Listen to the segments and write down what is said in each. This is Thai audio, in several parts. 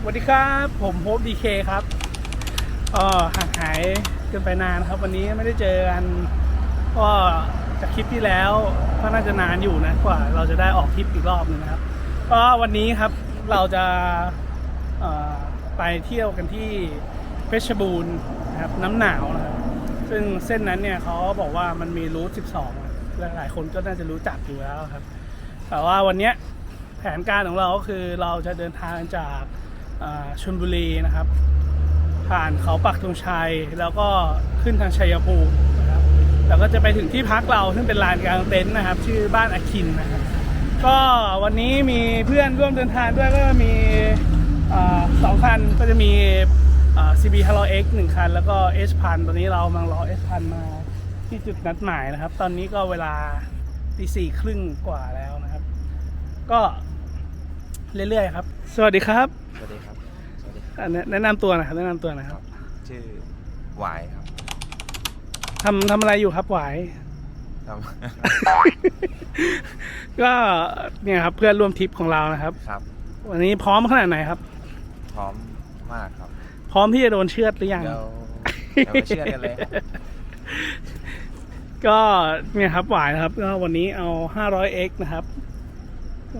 สวัสดีครับผมโฮปดีเคครับเออห่างหายกันไปนานครับ วันนี้ไม่ได้เจอกันก็จากคลิปที่แล้วก็น่าจะนานอยู่นะกว่า เราจะได้ออกทริปอีกรอบหนึ่งนะครับก็วันนี้ครับเราจะออไปเที่ยวกันที่เพชรบูรณ์นะครับน้ำหนาวนะครับซึ่งเส้นนั้นเนี่ยเขาบอกว่ามันมีรูท 12อะและหลายคนก็น่าจะรู้จักอยู่แล้วครับ แต่ว่าวันนี้แผนการของเราก็คือเราจะเดินทางจาก ชลบุรีนะครับ ผ่านเขาปักธงชัย แล้วก็ขึ้นทางชัยภูมินะครับแล้วก็จะไปถึงที่พักเราซึ่งเป็นลานกลางเต็นท์นะครับ ชื่อบ้านอาคินนะครับก็วันนี้มีเพื่อนร่วมเดินทางด้วยก็มีอสองคันก็จะมีอ่า CB 500X หนึ่งคัน แล้วก็ S พันตอนนี้เรากำลังรอ S พันมาที่จุดนัดหมายนะครับ ตอนนี้ก็เวลาตีสี่ครึ่งกว่าแล้วนะครับ ก็เรื่อยๆครับ สวัสดีครับ สวัสดีครับ สวัสดีครับ อะแนะแนะนำตัวหนะครับแนะนำตัวหนะครับชื่อหวายครับทำทำอะไรอยู่ครับหวาย ครับ ก็เนี่ยครับเพื่อนร่วมทริปของเรานะครับ ครับ วันนี้พร้อมขนาดไหนครับ พร้อมมากครับพร้อมที่จะโดนเชือดหรือยัง เดี๋ยวเดี๋ยวมาเชื่อกันเลยครับ ก็เนี่ยครับหวายนะครับก็วันนี้เอา 500x นะครับ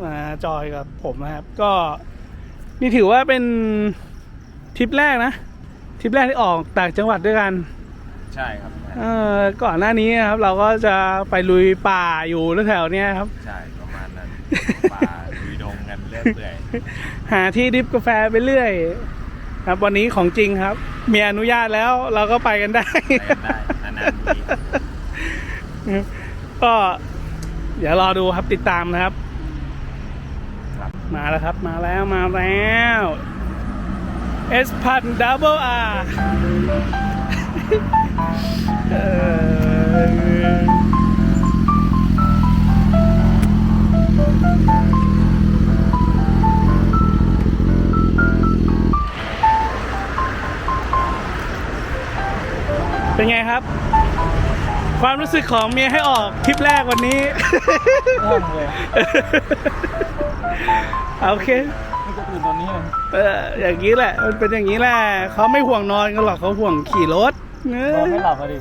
มาจอยกับผมนะครับ ก็ นี่ถือว่าเป็นทริปแรกนะทริปแรกที่ออกต่างจังหวัดด้วยกันใช่ครับ เออก่อนหน้านี้นะครับ เราก็จะไปลุยป่าอยู่แถวๆเนี้ยครับ ใช่ประมาณนั้น ป่าลุยดงกันเรื่อยเปื่อยหาที่ดริฟกาแฟไปเรื่อย ครับวันนี้ของจริงครับมีอนุญาตแล้วเราก็ไปกันได้ ไปกันได้นานๆที ก็ เดี๋ยวรอดูครับติดตามนะครับครับ มาแล้วครับ มาแล้วมาแล้วเอสพันดับเบิลอาร์เป็นไงครับ ความรู้สึกของเมียให้ออกทริปแรกวันนี้ ง่วงเลยโอเค ไม่จะตื่นตอนนี้เลยเอออย่างนี้แหละมันเป็นอย่างนี้แหละเขาไม่ห่วงนอนกันหรอกเขาห่วงขี่รถเนนอนไม่หลับมาดิ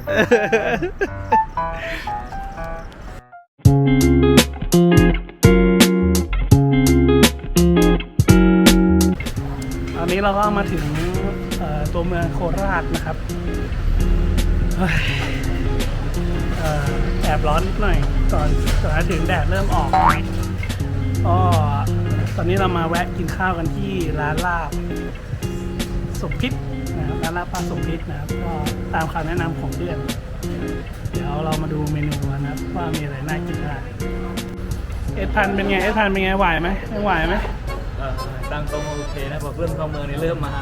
ตอนนี้เราก็มาถึงเอ่อตัวเมืองโคราชนะครับเฮ้ยเอ่อ แอบร้อนนิดหน่อยก่อนก่อนจะถึงแดดเริ่มออกก็ตอนนี้เรามาแวะกินข้าวกันที่ร้านลาบสมพิษนะครับร้านลาบป้าสมพิษนะครับก็ตามคำแนะนำของเพื่อนเดี๋ยวเรามาดูเมนูกันนะครับว่ามีอะไรน่ากินบ้างเอ็ดพันเป็นไงเอ็ดพันเป็นไงไหวไหมยังไหวไหมเออตั้งตรงโอเคนะบอกเริ่มเข้าเมืองนี่เริ่มมา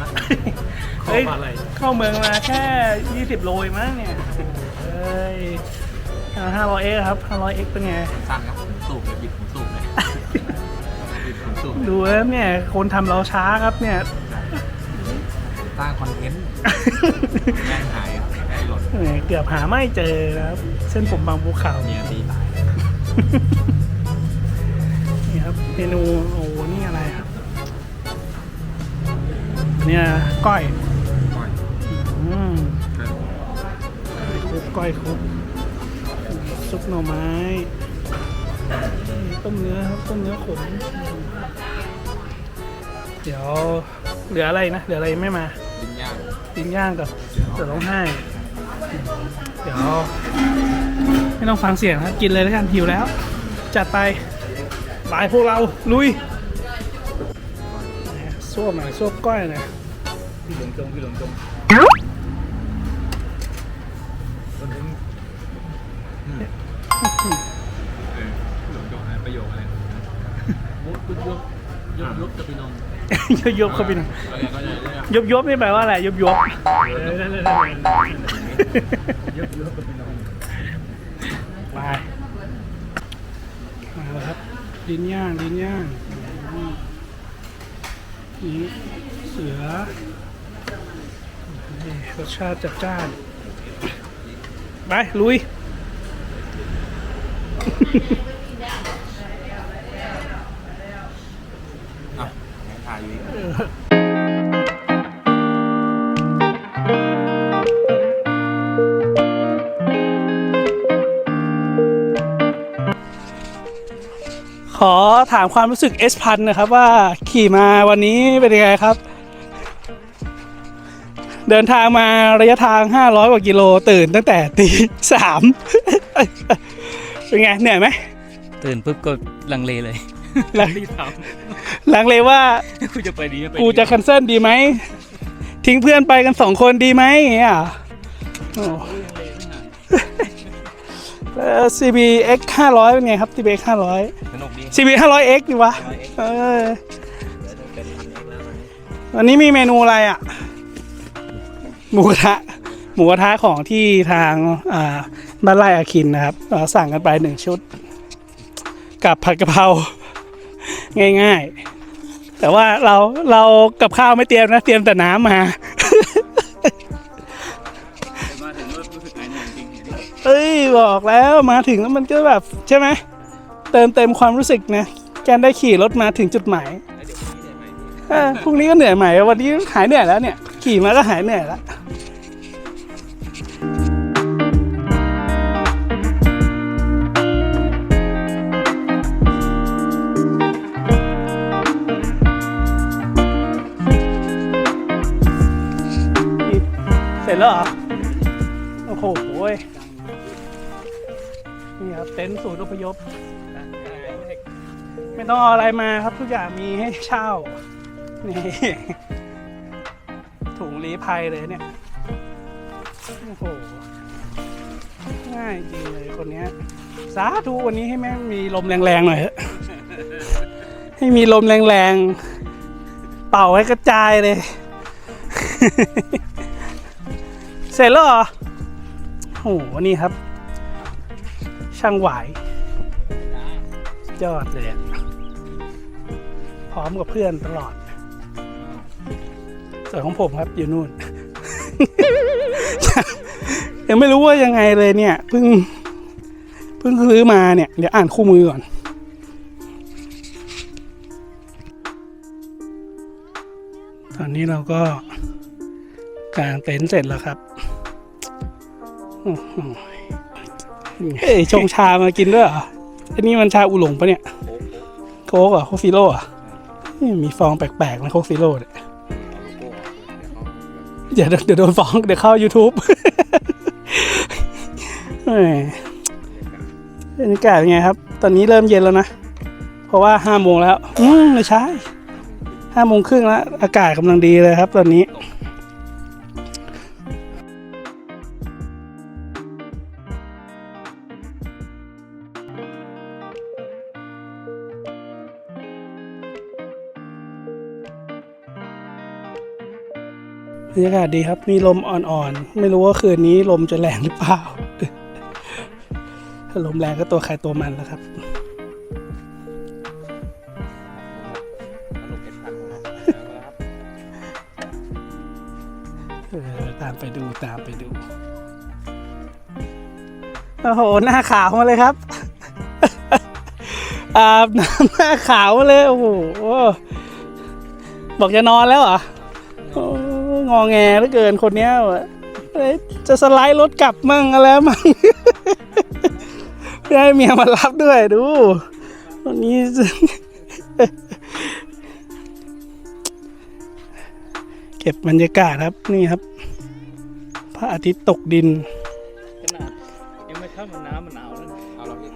เฮ้ยเข้ามาอะไรเข้าเมืองมาแค่ 20 โลเองมั้งเนี่ยเฮ้ย ห้าร้อยเอ็กครับห้าร้อยเอ็กเป็นไง สั่งครับสูบเลยบิดผมสูบเลยบิดผมสูบดูแล้วเนี่ย คนทำเราช้าครับเนี่ย สร้างคอนเทนต์แย่งหายครับแย่งหล่นแหมเกือบหาไม่เจอนะครับ เส้นผมบางภูเขาเมียตีตายนี่ครับเมนูโอ้โหนี่อะไรครับเนี่ยก้อยก่อนอืมคุกก้อยคุก ซุปหน่อไม้ ต้มเนื้อครับ ต้มเนื้อขม เดี๋ยวเหลืออะไรนะ เหลืออะไรไม่มาดิ้นย่างปิ้งย่างกับเสือร้องไห้ เดี๋ยว ไม่ต้องฟังเสียงครับ กินเลยแล้วกันหิวแล้ว จัดไปบายพวกเราลุยส้วมหน่อยส้วมก้อยหน่อยพี่หลงจงพี่หลงจง ยบยบเข้าไปหน่อยแล้วแกก็จะเรียกยบยบนี่แปลว่าอะไรยบยบยุบยุบกับพี่น้องไปมาแล้วครับลิ้นย่างลิ้นย่างนี่เสือนี่รสชาติจัดจ้าน ไป ลุย ถามความรู้สึก S พันนะครับว่าขี่มาวันนี้เป็นยังไงครับ เดินทางมาระยะทาง 500 กว่ากิโลตื่นตั้งแต่ตีสามเป็นไงเหนื่อยไหมตื่นปุ๊บก็ลังเลเลยลังรีบถามลังเลยว่ากูจะไปดีไม่ไปดีกูจะคันเซิลดีไหมทิ้งเพื่อนไปกันสองคนดีไหมอย่าง เงี้ยโอ้แล้ว CBX 500 เป็นไงครับ CBX 500สนุกดี CB 500X ดีวะเออวันนี้มีเมนูอะไรอะ หมูกระทะ หมูกระทะของที่ทางอ่าบ้านไร่อาคินนะครับเอ่อสั่งกันไปหนึ่งชุด กับผัดกะเพรา ง่ายๆ แต่ว่าเราเรากับข้าวไม่เตรียมนะ เตรียมแต่น้ำมามา เอ้ยบอกแล้วมาถึงแล้วมันก็แบบใช่ไหมเติมเต็มความรู้สึกนะแกนได้ขี่รถมาถึงจุดหมายเออพรุ่งนี้ก็เหนื่อยใหม่วันนี้หายเหนื่อยแล้วเนี่ย ขี่มาก็หายเหนื่อยแล้วเสร็จแล้วเหรอ โอ้โห ครับเต็นท์ศูนย์อพยพ ไม่ต้องเอาอะไรมาครับทุกอย่างมีให้เช่า นี่ ถุงรีภัยเลยเนี่ย โอ้โห ง่ายจริงเลยคนเนี้ย สาธุวันนี้ให้แม่งมีลมแรงๆหน่อยเถอะให้มีลมแรงๆ เป่าให้กระจายเลย เสร็จแล้วเหรอโอ้โหนี่ครับ ช่างหวายยอดเลยอะพร้อมกับเพื่อนตลอด ส่วนของผมครับอยู่นู่น ยังไม่รู้ว่ายังไงเลยเนี่ยเพิ่งเพิ่งซื้อมาเนี่ย เดี๋ยวอ่านคู่มือก่อนตอนนี้เราก็กางเต็นท์เสร็จแล้วครับ โอ้โห เฮ้ยชงชามากินด้วยเหรออันนี้มันชาอุหลงปะเนี่ย โค้กเหรอะโคกฟิโร่เหรอะมีฟองแปลกๆนะโคกฟิโร่เนี่ย เดี๋ยวเดี๋ยวโดนฟ้องเดี๋ยวเข้า YouTube แหมบรรยากาศเป็นไงครับ ตอนนี้เริ่มเย็นแล้วนะ เพราะว่าห้าโมงแล้ว อืมไม่ใช่ห้าโมงครึ่งแล้ว อากาศกำลังดีเลยครับ ตอนนี้ บรรยากาศดีครับ มีลมอ่อนๆ ไม่รู้ว่าคืนนี้ลมจะแรงหรือเปล่า ถ้าลมแรงก็ตัวใครตัวมันแล้วครับตามไปดูตามไปดู โอ้โห หน้าขาวมาเลยครับอาบน้ำหน้าขาวมาเลย โอ้โห บอกจะนอนแล้วเหรอโอ้ งอแงเหลือเกินคนเนี้ยว่ะเอ้ยจะสไลด์รถกลับมั่งอะไรมั่งไม่ให้เมียมารับด้วยดูวันนี้ เก็บบรรยากาศครับนี่ครับพระอาทิตย์ตกดินขนาดยังไม่เข้ามันน้ำมันหนาวแล้วเอาเราเห็น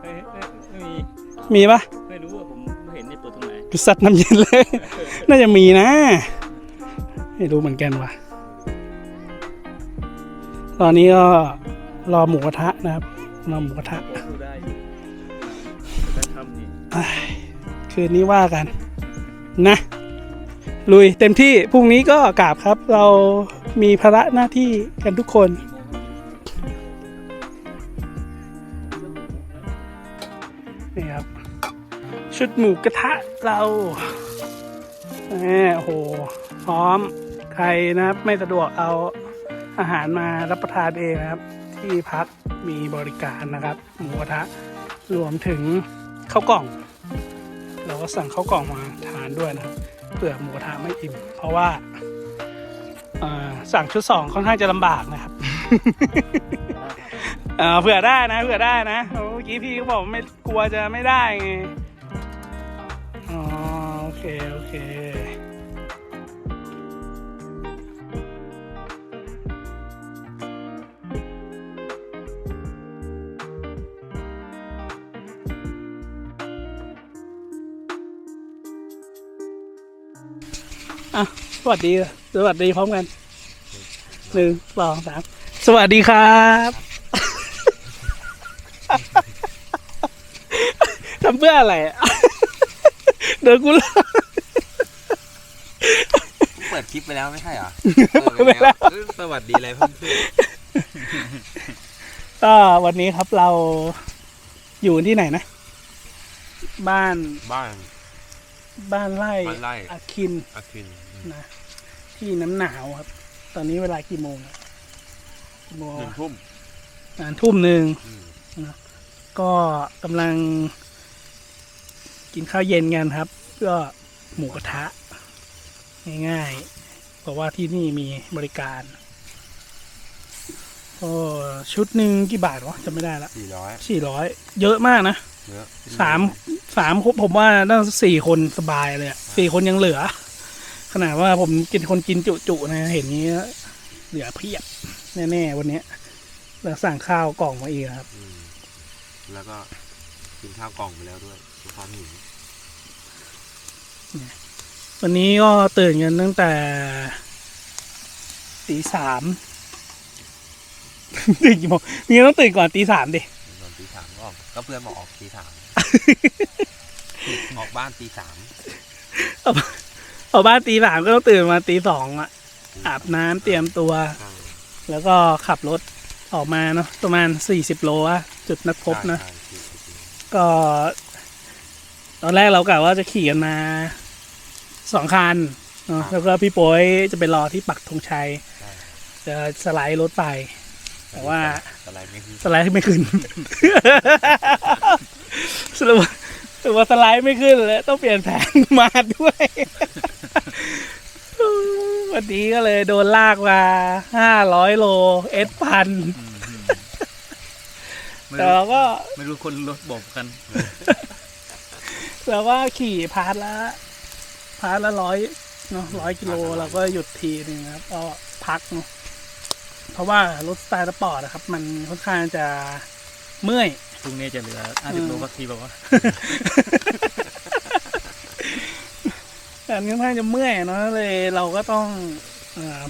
ไม่ไม่มีมีปะไม่รู้ว่าผมเห็นในเปิดตรงไหนดูสัตว์น้ำเย็นเลย น่าจะมีนะ ไม่รู้เหมือนกันว่ะ ตอนนี้ก็รอหมูกระทะนะครับ รอหมูกระทะดูได้อยู่ได้ทำนี่อ้ายคืนนี้ว่ากัน นะ ลุยเต็มที่ พรุ่งนี้ก็กราบครับ เรามีภาระหน้าที่กันทุกคนนี่ครับ ชุดหมูกระทะเราแหมโอ้โห พร้อมใครนะครับไม่สะดวกเอาอาหารมารับประทานเองนะครับ ที่พักมีบริการนะครับ หมูกระทะรวมถึงข้าวกล่อง เราก็สั่งข้าวกล่องมาทานด้วยนะครับเผื่อหมูกระทะไม่อิ่มเพราะว่าสั่งชุดสองค่อนข้างจะลำบากนะครับเผื่อได้นะเผื่อได้นะโอ้มื่อกี้พี่เขาบอกไม่กลัวจะไม่ได้ไงอ๋อโอเค โอเค สวัสดี สวัสดีพร้อมกันหนึ่งสองสามสวัสดีครับทำเพื่ออะไรอะเดี๋ยวกูเล่าเปิดคลิปไปแล้วไม่ใช่เหรอเปิดไปแล้วเออสวัสดีอะไรเพื่อนก็วันนี้ครับเราอยู่ที่ไหนนะ บ้านๆบ้านบ้านไร่บ้านไร่อาคินอาคิน นะที่น้ำหนาวครับ ตอนนี้เวลากี่โมงอะกี่โมงหนึ่งทุ่มอ่านทุ่มหนึ่งอืมก็กำลัง กินข้าวเย็นกันครับ ก็หมูกระทะ ง่ายๆเพราะว่าที่นี่มีบริการก็ชุดหนึ่งกี่บาทวะจำไม่ได้ละสี่ร้อยสี่ร้อยเยอะมากนะเยอะสามสามคนผมว่าน่าสี่คนสบายเลยอะสี่คนยังเหลือ ขนาดว่าผมกินคนกินจุๆนะ เห็นนี้เหลือเพียบแน่ๆวันเนี้ยแล้วสั่งข้าวกล่องมาอีกครับอืมแล้วก็กินข้าวกล่องไปแล้วด้วยมีความหิววันนี้ก็ตื่นกันตั้งแต่ตีสามตื่นกี่โมงนี่ต้องตื่นก่อนตีสามดิตอนตีสามก็ออกก็เพื่อนบอกออกตีสามออกบ้านตีสาม ออกบ้านตีสามก็ต้องตื่นมาตีสองอะอาบน้ำเตรียมตัวใช่แล้วก็ขับรถออกมาเนาะประมาณสี่สิบโลอะจุดนัดพบนะใช่ใช่ใช่ก็ ตอนแรกเรากะว่าจะขี่กันมาสองคันเนอะแล้วก็พี่โป้ยจะไปรอที่ปักธงชัย ใช่จะสไลด์รถไป แต่ว่าอะไรไม่คือสไลด์ไม่ขึ้น สรุปว่า สรุปว่าสไลด์ไม่ขึ้นเลยต้องเปลี่ยนแผนมาด้วย วันนี้ก็เลยโดนลากมาห้าร้อยโลเอสพันไม่แต่รู้เราก็ไม่รู้คนรถบอกกันเราก็ขี่พาร์ทละพาร์ทละร้อยเนาะร้อยกิโลเราก็หยุดทีหนึงครับก็พักเนาะเพราะว่ารถสไตล์สปอร์ตนะครับ มันค่อนข้างจะเมื่อย พรุ่งนี้จะเหลืออืม50โลสักทีแบบว่าแต่ค่อนข้างจะเมื่อยเนาะเลยเราก็ต้องเออ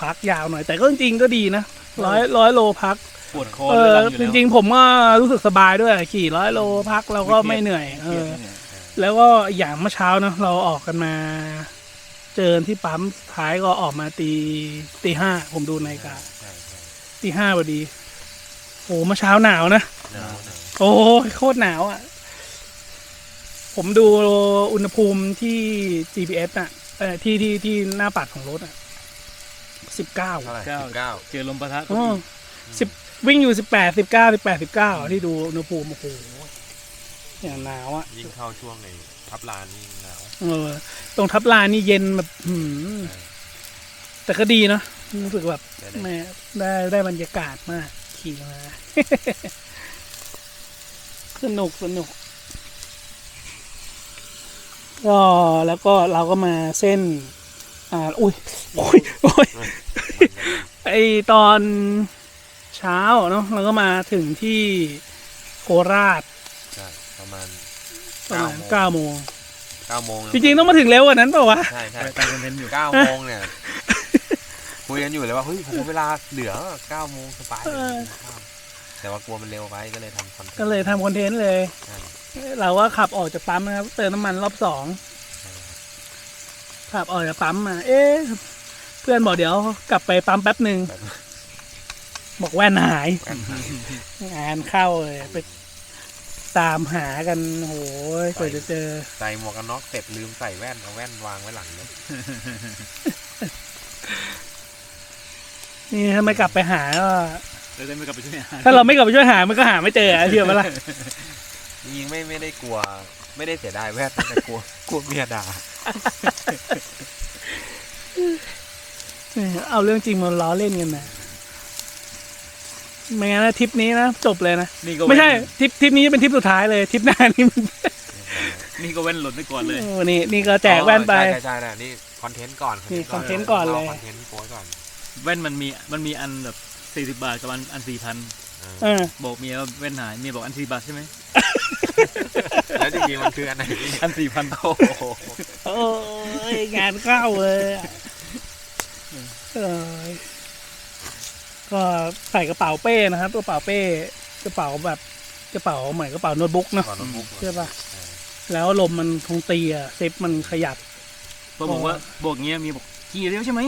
พักยาวหน่อย แต่ก็จริงๆก็ดีนะร้อยร้อยโลพักปวดคอเอเรื้ออรังอยู่จแล้วริงๆผมก็รู้สึกสบายด้วยขี่ร้อยโลพักเราก็ไม่เหนื่อย เออ แล้วก็อย่างเมื่อเช้าเนอะเราออกกันมา เจอที่ปั๊มสุดท้ายก็ออกมาตีตีห้าผมดูนาฬิกาใช่ใช่ตีห้าพอดีโอ้เมื่อเช้าหนาวนะ หนาวหนาวโอ้ยโคตรหนาวอะ ผมดูอุณหภูมิที่ GPS อะเออที่ที่ที่หน้าปัดของรถอะสิบเก้าเท่าไหร่เก้า สิบเก้าเจอลมปะทะก็อ๋ออีกสิบวิ่งอยู่สิบแปดสิบเก้าสิบแปดสิบเก้าที่ดูอุณหภูมิโอ้โหอย่างหนาวอะ ยิ่งเข้าช่วงในทับลานนี่หนาวเออ ตรงทับลานนี่เย็นแบบหืมแต่ก็ดีเนอะรู้สึกแบบได้ได้แม่ได้ได้บรรยากาศมาก ขี่มา สนุกสนุกก็แล้วก็เราก็มาเส้น อ่าอุ้ยโอ้ยโอ้ยไอตอนเช้าเนาะเราก็มาถึงที่โคราชใช่ประมาณประมาณเก้าโมงเก้าโมงเก้าโมงจริงๆต้องมาถึงเร็วกว่านั้นเปล่าวะใช่ใช่ไปตั้งคอนเทนต์อยู่เก้าโมงเนี่ยคุยกันอยู่เลยว่าเฮ้ยผมเวลาเหลือเก้าโมงสบายเลย แต่ว่ากลัวมันเร็วไปก็เลยทำคอนเทนต์ก็เลยทำคอนเทนต์เลย ใช่เราก็ขับออกจากปั๊มนะครับ เติมน้ำมันรอบสองใช่ขับออกจากปั๊มมา เอ๊ะเพื่อนบอกเดี๋ยวกลับไปปั๊มแป๊บหนึ่งแบบบอกแว่นหาย แว่นหายงานเข้าเลยไปตามหากันโหยกว่าจะเจอ ใส่หมวกกันน็อกเสร็จลืมใส่แว่นเอาแว่นวางไว้หลังรถนี่ถ้าไม่กลับไปหาก็ เลยได้ไม่กลับไปช่วยหาถ้าเราไม่กลับไปช่วยหา มันก็หาไม่เจออะเชื่อปะล่ะจริงๆไม่ไม่ได้กลัว ไม่ได้เสียดายแว่นแต่กลัวกลัวเมียด่าเอาเรื่องจริงมาล้อเล่นกันนะไม่งั้นนะทริปนี้นะจบเลยนะนี่ก็ไม่ใช่เว้นทริปทริปนี้เป็นทริปสุดท้ายเลยทริปหน้านี่มันนี่ก็เว้นหล่นไปก่อนเลยโอ้นี่นี่ก็แจกแว่นไปใช่ใช่ใช่นะนี่คอนเทนต์ก่อนนี่คอนเทนต์ก่อนเลยคอนเทนต์โพสต์ก่อนแว่นมันมีมันมีอันแบบ สี่สิบบาทกับอันอันสี่พันเออเออ บอกเมียว่าแว่นหายเมียบอกอันสี่บาทใช่ไหมแล้วจริงๆมันคืออันไหนพี่อันสี่พันโอ้โหโอ้ยงานเข้าเลยอะเออก็ใส่กระเป๋าเป้นะครับ กระเป๋าเป้ กระเป๋าแบบกระเป๋าเหมือนกระเป๋าโน้ตบุ๊กเนาะก่อนโน้ตบุ๊กใช่ปะแล้วลมมันคงตีอะซิปมันขยับ พอบอกว่าบอกเงี้ยเมียบอกขี่เร็วใช่ไหม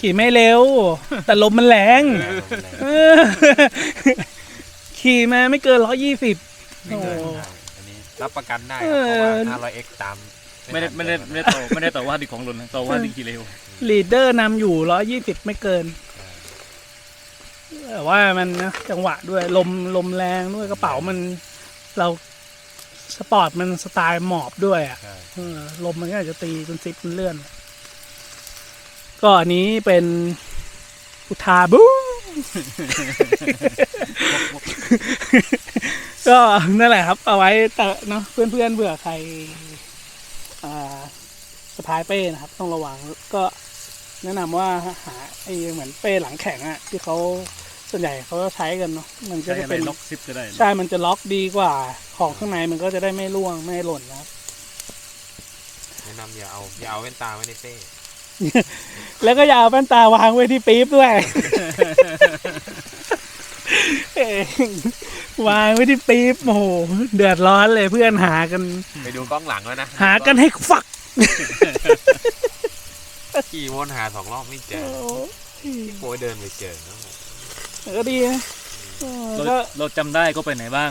ขี่ไม่เร็ว แต่ลมมันแรงเออแรงเออขี่มาไม่เกินร้อยยี่สิบ ไม่เกินโอ้ได้อันนี้รับประกันได้คเอรับอเพราะว่า 500x ตามไม่ได้ไม่ได้ไม่ได้ต่อไม่ได้ต่อว่าดิของหล่นนะต่อว่าดิขี่เร็วลีดเดอร์นำอยู่ร้อยยี่สิบไม่เกินแต่ว่ามันนะจังหวะด้วยลมลมแรงด้วยกระเป๋ามัน เราสปอร์ตมันสไตล์หมอบด้วยอะใช่เออลมมันก็อาจจะตีจนซิปมันเลื่อน ก็อันนี้เป็นอุทาบูก็นั่นแหละครับ เอาไว้แต่เนาะเพื่อนๆเผื่อใครอ่าสะพายเป้นะครับ ต้องระวังก็แนะนำว่าหาไอ้เหมือนเป้หลังแข็งอะที่เขาส่วนใหญ่เขาจะใช้กันเนาะมันก็ใช้จะอะไรเป็นล็อกซิปก็ได้ใช่มันจะล็อกดีกว่า ของข้างในมันก็จะได้ไม่ร่วงไม่หล่นนะครับแนะนำอย่าเอาอย่าเอาแว่นตาไว้ในเป้ แล้วก็อย่าเอาแว่นตาวางไว้ที่ปี๊บด้วยเอ้ยวางไว้ที่ปี๊บโอ้โหเดือดร้อนเลยเพื่อนหากัน ไปดูกล้องหลังแล้วนะหากันให้ฝักขี่วนหาสองรอบไม่เจอพี่โป้ยเดินไปเจอนะก็ดีนะเออเราก็เราจำได้ก็ไปไหนบ้าง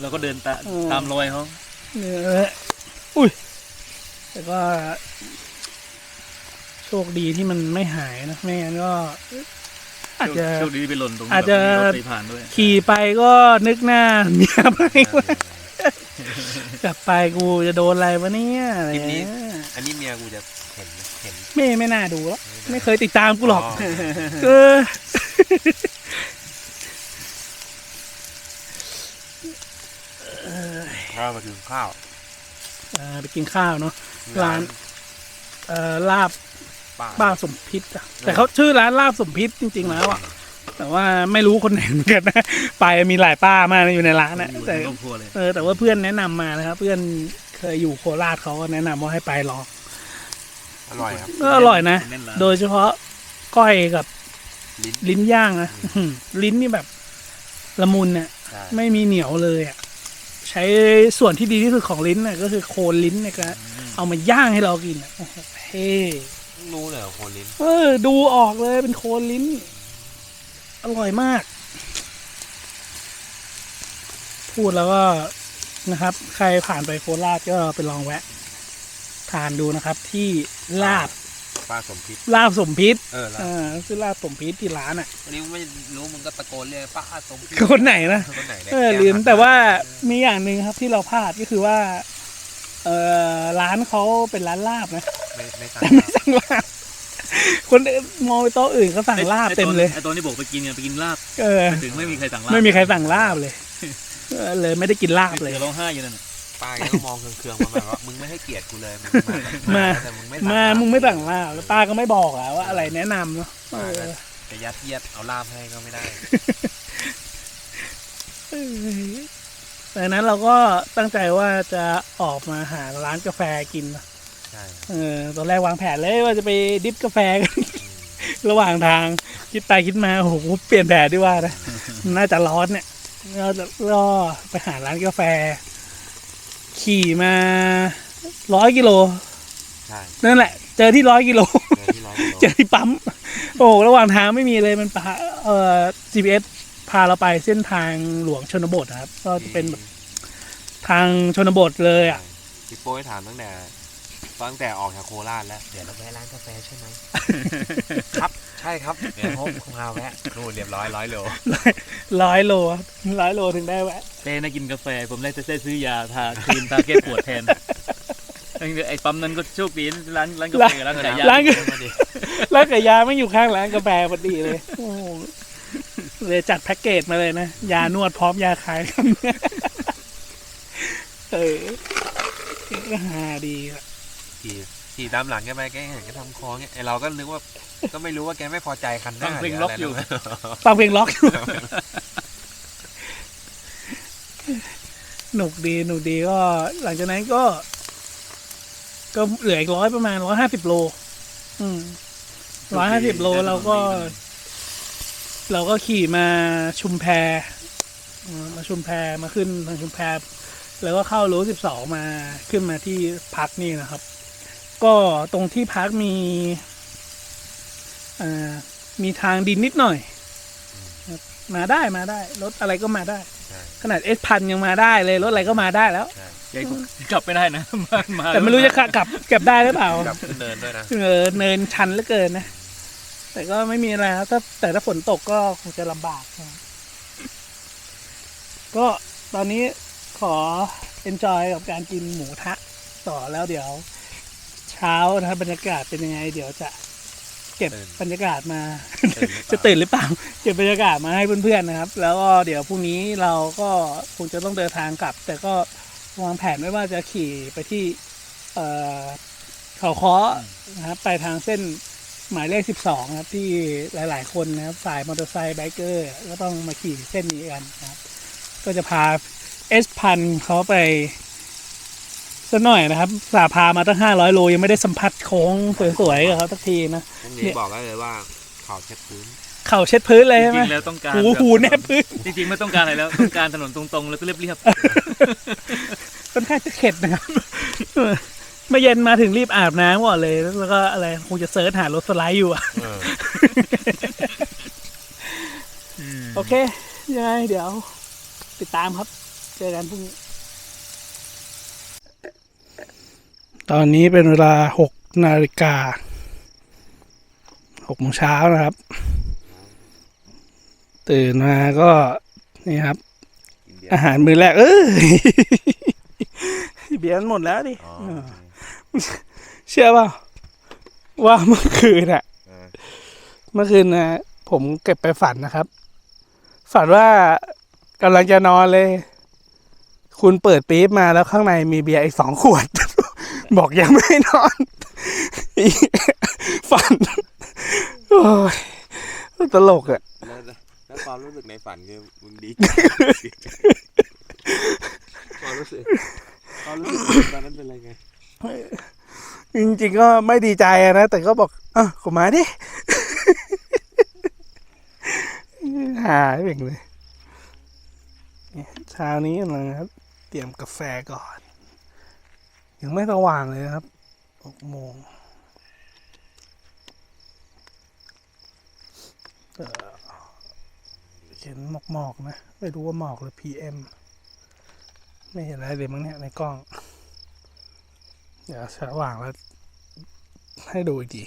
เราก็เดินตาเออตามรอยเขาเนี่ยอุ้ยแต่ก็ โชคดีที่มันไม่หายนะไม่งั้นก็ อาจจะ โชคดีไปหล่นตรงอาจจะ แบบมีรถไปผ่านด้วยขี่ไปก็นึกหน้าเมียไปว่ากลับไปกูจะโดนอะไรวะเนี่ยอะไรเงี้ยอันนี้เมียกูจะเห็นไหมเห็นไม่ไม่น่าดูแล้วไม่เคยติดตามกูหรอก เออก็มากินข้าว เอ่อไปกินข้าวเนาะ ร้าน เอ่อลาบ ป้าป้าสมพิษอะแต่เขาชื่อร้านลาบสมพิษจริง ๆ แล้วอะ แต่ว่าไม่รู้คนไหนเหมือนกันนะไปมีหลายป้ามากนะอยู่ในร้านนะอยู่แต่ในครอบครัวเลยเออแต่ว่าเพื่อนแนะนำมานะครับ เพื่อนเคยอยู่โคราชเขาก็แนะนำว่าให้ไปลองอร่อยครับ ก็อร่อยนะ แน่นร้าน โดยเฉพาะก้อยกับลิ้นลิ้นย่างนะอื้อหือลิ้นนี่แบบละมุนเนี่ย ใช่ไม่มีเหนียวเลยอะใช้ส่วนที่ดีที่สุดของลิ้นน่ะก็คือโคนลิ้นเนี่ยก็เอามาย่างให้เรากินอะโอ้โหเท่ รู้เลยเหรอโคนลิ้นเออ ดูออกเลยเป็นโคนลิ้น อร่อยมาก พูดแล้วก็นะครับ ใครผ่านไปโคราชก็ไปลองแวะ ทานดูนะครับ ที่ลาบป้าสมพิษลาบสมพิษเออแล้วเออคือลาบสมพิษที่ร้านอะ วันนี้ไม่รู้มึงก็ตะโกนเรียกป้าสมพิษคนไหนนะคนไหนนี่ยเออลืมแต่ว่ามีอย่างหนึ่งครับที่เราพลาดก็คือว่า เออร้านเขาเป็นร้านลาบนะไม่ไม่สั่งแต่ไม่สั่งลาบคนอื่นมองไปโต๊ะอื่นเขาสั่งลาบไอ้เต็มเลยไอ้ตอนที่บอกไปกินเนี่ยไปกินลาบเออไปถึงไม่มีใครสั่งลาบไม่มีใครสั่งลาบเลยเออเลยไม่ได้กินลาบเลยเดี๋ยวร้องไห้อยู่นั่นน่ะป้าก็มองเครื่องๆมาแบบว่ามึงไม่ให้เกียรติกูเลยมึงมาแต่มึงไม่มาสั่มึงไม่สั่งลาบแล้วป้าก็ไม่บอกอะว่าอะไรแนะนำเนาะเออจะยัดเยียดเอาลาบให้ก็ไม่ได้เออ ดังนั้นเราก็ตั้งใจว่าจะออกมาหาร้านกาแฟกินนะใช่เออตอนแรกวางแผนเลยว่าจะไปดิฟกาแฟกัน ระหว่างทางคิดไปคิดมาโอ้โหเปลี่ยนแผนดีกว่านะน่าจะร้อนเนี่ยเราจะล่อไปหาร้านกาแฟ ขี่มาร้อยกิโลใช่นั่นแหละ เจอที่ร้อยกิโล เจอที่ร้อยเจอที่ปั๊ม โอ้โหระหว่างทางไม่มีเลยมันพาเอ่อ GPS พาเราไปเส้นทางหลวงชนบทนะครับ ก็จะเป็นแบบทางชนบทเลยอะพี่โป้ยถามตั้งแต่ตั้งแต่ออกจากโคราชแล้ว เดี๋ยวเราแวะร้านกาแฟใช่ไหม ครับใช่ครับเดี๋ยวผมพาแวะนู่นเรียบร้อยร้อยโลร้อยโลร้อยโลถึงได้แวะเต้นะกินกาแฟ ผมได้จะได้ซื้อยาทาครีมทาแก้ปวดแทนไอ้ปั๊มนั้นก็โชคดีร้านร้านกาแฟกับร้านขายยาร้านแล้วไก่ยาไม่อยู่ข้างร้านกาแฟพอดีเลยโอ้โห เลยจัดแพ็กเกจมาเลยนะ ยานวดพร้อมยาคลายครับเออก็ฮาดีอะขี่ขี่ตามหลังแกไปแกเห็นแกทำคอเงี้ยไอเราก็นึกว่า ก็ไม่รู้ว่าแกไม่พอใจคันหน้าฟังเพลงหล็รืออกอะไรอยู่นะฟังเพลงล็อกอยู่หนุกดีหนุกดีก็ หลังจากนั้นก็ ก็เหลืออีกร้อยประมาณร้อยห้าสิบโล อืมร้อยห้าสิบโลเราก็ เราก็ขี่มาชุมแพเอ่อมาชุมแพมาขึ้นทางชุมแพแล้วก็เข้ารู้สิบสองมาขึ้นมาที่พักนี่นะครับ ก็ตรงที่พักมีอ่ามีทางดินนิดหน่อยครับมาได้มาได้ รถอะไรก็มาได้ใช่ขนาดเอสพันยังมาได้เลย รถอะไรก็มาได้แล้วใช่แกก็กลับไม่ได้นะมามาแต่ไม่รู้จะกลับกลับได้หรือเปล่ากลับขึ้นเนินด้วยนะเออเนินชันเหลือเกินนะ แต่ก็ไม่มีอะไรครับถ้าแต่ถ้าฝนตกก็คงจะลำบากนะก็ตอนนี้ขอ enjoy กับการกินหมูทะต่อแล้วเดี๋ยว เช้านะครับบรรยากาศเป็นยังไง เดี๋ยวจะเก็บบรรยากาศมา จะตื่นหรือเปล่า เก็บบรรยากาศมาให้เพื่อนๆนะครับ แล้วก็เดี๋ยวพรุ่งนี้เราก็คงจะต้องเดินทางกลับ แต่ก็วางแผนไว้ว่าจะขี่ไปที่ เอ่อเขาค้อนะครับไปทางเส้น หมายเลข 12 นะครับ ที่หลาย ๆ คนนะครับ สายมอเตอร์ไซค์ไบเกอร์ก็ต้องมาขี่เส้นนี้กันนะครับ ก็จะพาเอสพันเขาไปสักหน่อยนะครับ สาพามาตั้ง 500 โล ยังไม่ได้สัมผัสโค้งสวย ๆ กับเขาสักทีนะพรุ่งเนี่นี้ยบอกได้เลยว่าข่าวเช็ดพื้นเข่าเช็ดพื้นเลยจใช่ไหมริงๆแล้วต้องการหูแบบหูแนบพื้น จริงๆไม่ต้องการอะไรแล้วต้องการถนนตรงๆ แล้วก็เรียบค่อนข้างจะเข็ดนะครับ เมื่อเย็นมาถึงรีบอาบน้ำก่อนเลย แล้วก็อะไรคงจะเซิร์ชหารถสไลด์อยู่อะเออๆโอเค ยังไงเดี๋ยว ติดตามครับ เจอกันพรุ่งนี้ ตอนนี้เป็นเวลาหกนาฬิกาหกโมงเช้านะครับ ตื่นมาก็ นี่ครับ กินเบียร์อาหารมื้อแรก เออ เบียร์มันหมดแล้วดิ อ๋อ เออ เชื่อเปล่าว่าเมื่อคืนอะเออเมื่อคืนนะผมเก็บไปฝันนะครับ ฝันว่ากำลังจะนอนเลย คุณเปิดปี๊บมาแล้วข้างในมีเบียร์อีกสองขวด บอกยังไม่นอนอีฝัน โอ้ยตลกอะ แล้วแล้วความรู้สึกในฝันคือมึงดีความรู้สึกความรู้สึกตอนนั้นเป็นอะไรไง จริงๆก็ไม่ดีใจนะ แต่ก็บอกอะขอมาดิหาเบ่งเลยเช้านี้กำลังครับ เตรียมกาแฟก่อน ยังไม่สว่างเลยครับหกโมงเห็นหมอกหมอกๆนะ ไม่รู้ว่าหมอกหรือ PM ไม่เห็นอะไรเลยมั้งเนี่ยในกล้อง เดี๋ยวสว่างแล้วให้ดูอีกที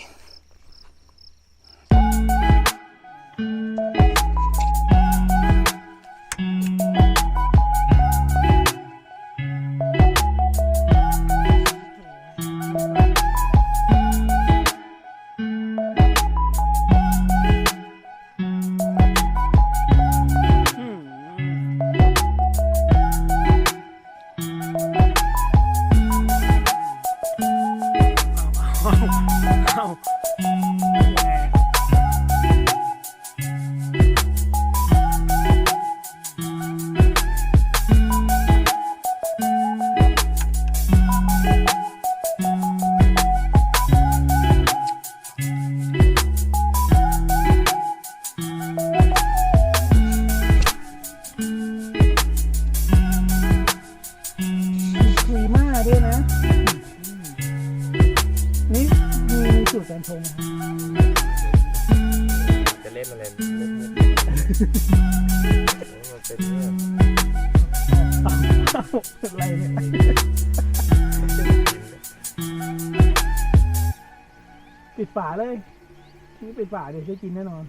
ปิดฝาเลยนี่ปิดฝาเดี๋ยวจะกินแน่นอน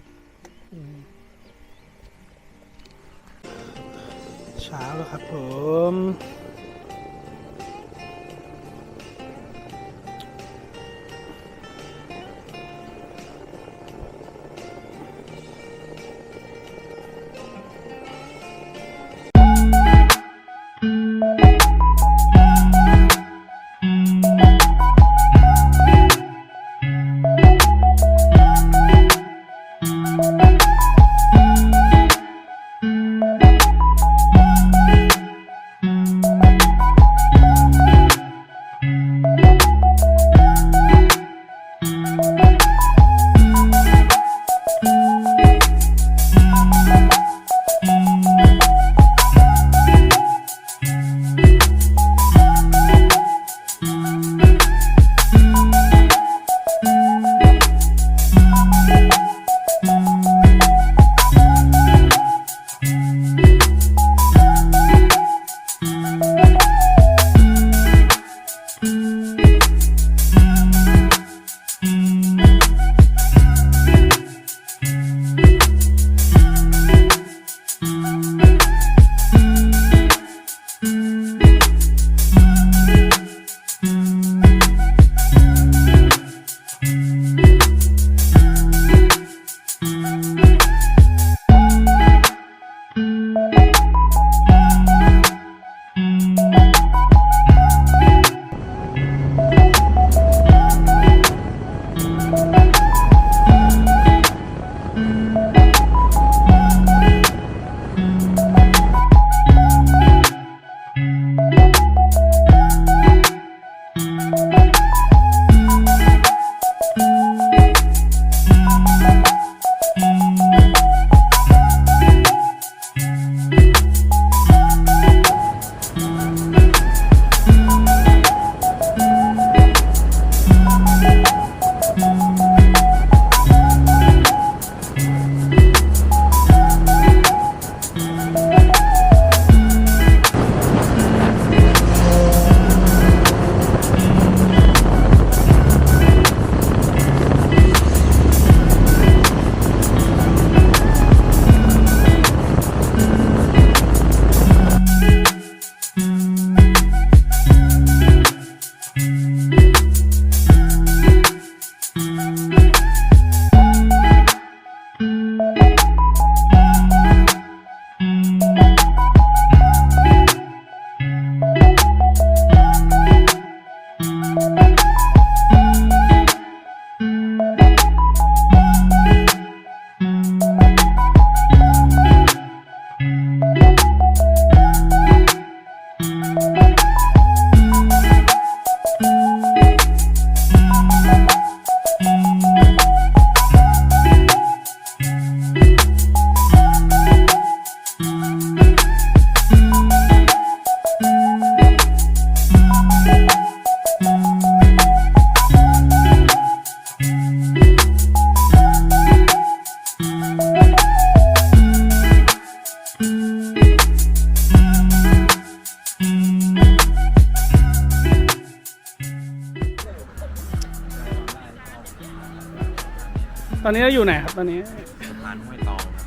อนนี้เราอยู่ไหนครับตอนนี้สะพานห้วยตองครับ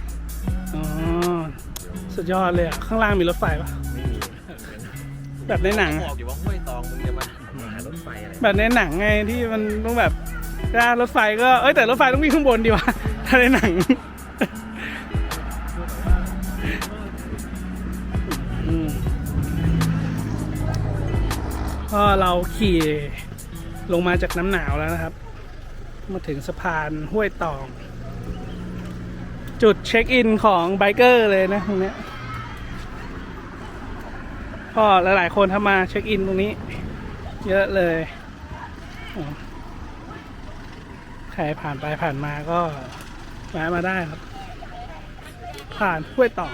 อ๋อสุดยอดเลยอะ ข้างล่างมีรถไฟปะไม่มีแบบในหนังบอะอกอยู่ว่าห้วยตองมึงจะมาหารถไฟอะไรแบบในหนังไงที่มันต้องแบบถ้ารถไฟก็เอ้ยแต่รถไฟต้องวิ่งข้างบนดีวะถ้าในหนังอืมก็เราขี่ลงมาจากน้ำหนาวแล้วนะครับ มาถึงสะพานห้วยตอง จุดเช็คอินของไบเกอร์เลยนะตรงนี้ยก็หลายๆคนถ้ามาเช็คอินตรงนี้ เยอะเลยใครผ่านไปผ่านมาก็แวะมาได้ครับ ผ่านห้วยตอง